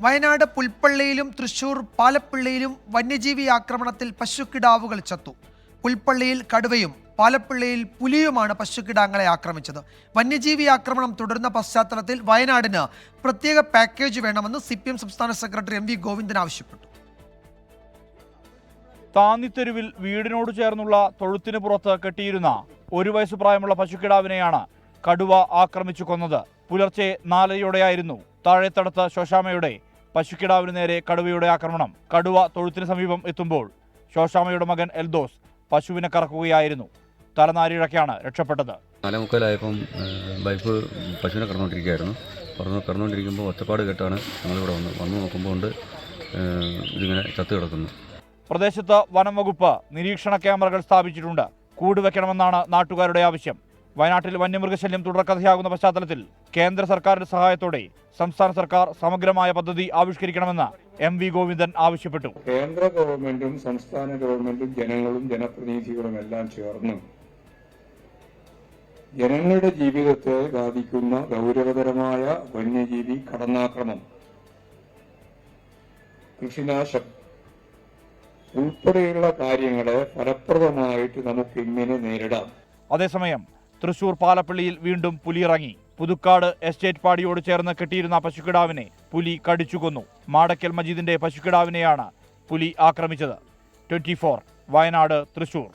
വയനാട് പുൽപ്പള്ളിയിലും തൃശൂർ പാലപ്പിള്ളിയിലും വന്യജീവി ആക്രമണത്തിൽ പശുക്കിടാവുകൾ ചത്തു. പുൽപ്പള്ളിയിൽ കടുവയും പാലപ്പിള്ളിയിൽ പുലിയുമാണ് പശുക്കിടാങ്ങളെ ആക്രമിച്ചത്. വന്യജീവി ആക്രമണം തുടരുന്ന പശ്ചാത്തലത്തിൽ വയനാടിന് പ്രത്യേക പാക്കേജ് വേണമെന്ന് സി സംസ്ഥാന സെക്രട്ടറി എം വി ഗോവിന്ദൻ ആവശ്യപ്പെട്ടു. താന്നിത്തെരുവിൽ വീടിനോട് ചേർന്നുള്ള തൊഴുത്തിന് പുറത്ത് കെട്ടിയിരുന്ന ഒരു വയസ്സ് പ്രായമുള്ള പശുക്കിടാവിനെയാണ് കടുവ ആക്രമിച്ചു കൊന്നത്. പുലർച്ചെ നാലരയോടെയായിരുന്നു. താഴെത്തടത്ത് ശോശാമയുടെ പശുക്കിടാവിന് നേരെ കടുവയുടെ ആക്രമണം. കടുവ തൊഴുത്തിന് സമീപം എത്തുമ്പോൾ ശോശാമയുടെ മകൻ എൽദോസ് പശുവിനെ കറക്കുകയായിരുന്നു. തലനാരിഴക്കാണ് രക്ഷപ്പെട്ടത്. നാലേമുക്കാലായപ്പം വൈഫ് പശുവിനെ കറന്നുകൊണ്ടിരിക്കുകയായിരുന്നു പറഞ്ഞു കറന്നുകൊണ്ടിരിക്കുമ്പോൾ ഒച്ചപ്പാട് കേട്ടാണ് ഞങ്ങളിവിടെ വന്നു വന്നു നോക്കുമ്പോൾ ഉണ്ട് ഇതിങ്ങനെ ചത്തു കിടക്കുന്നു. പ്രദേശത്ത് വനം വകുപ്പ് നിരീക്ഷണ ക്യാമറകൾ സ്ഥാപിച്ചിട്ടുണ്ട്. കൂട് വെക്കണമെന്നാണ് നാട്ടുകാരുടെ ആവശ്യം. വയനാട്ടിൽ വന്യമൃഗശല്യം തുടർക്കഥയാകുന്ന പശ്ചാത്തലത്തിൽ കേന്ദ്ര സർക്കാരിന്റെ സഹായത്തോടെ സംസ്ഥാന സർക്കാർ സമഗ്രമായ പദ്ധതി ആവിഷ്കരിക്കണമെന്ന് എം വി ഗോവിന്ദൻ ആവശ്യപ്പെട്ടു. കേന്ദ്ര ഗവൺമെന്റും സംസ്ഥാന ഗവൺമെന്റും ജനങ്ങളും ജനപ്രതിനിധികളും എല്ലാം ചേർന്ന് ജനങ്ങളുടെ ജീവിതത്തെ ബാധിക്കുന്ന ഗൗരവതരമായ വന്യജീവി കടന്നാക്രമം കൃഷിനാശം ഉൾപ്പെടെയുള്ള കാര്യങ്ങളെ ഫലപ്രദമായിട്ട് നമുക്ക് ഇങ്ങനെ നേരിടാം. അതേസമയം തൃശൂർ പാലപ്പള്ളിയിൽ വീണ്ടും പുലിയിറങ്ങി. പുതുക്കാട് എസ്റ്റേറ്റ് പാടിയോട് ചേർന്ന് കെട്ടിയിരുന്ന പശുക്കിടാവിനെ പുലി കടിച്ചുകൊന്നു മാടക്കൽ മജീദിന്റെ പശുക്കിടാവിനെയാണ് പുലി ആക്രമിച്ചത്. ട്വന്റി വയനാട് തൃശൂർ.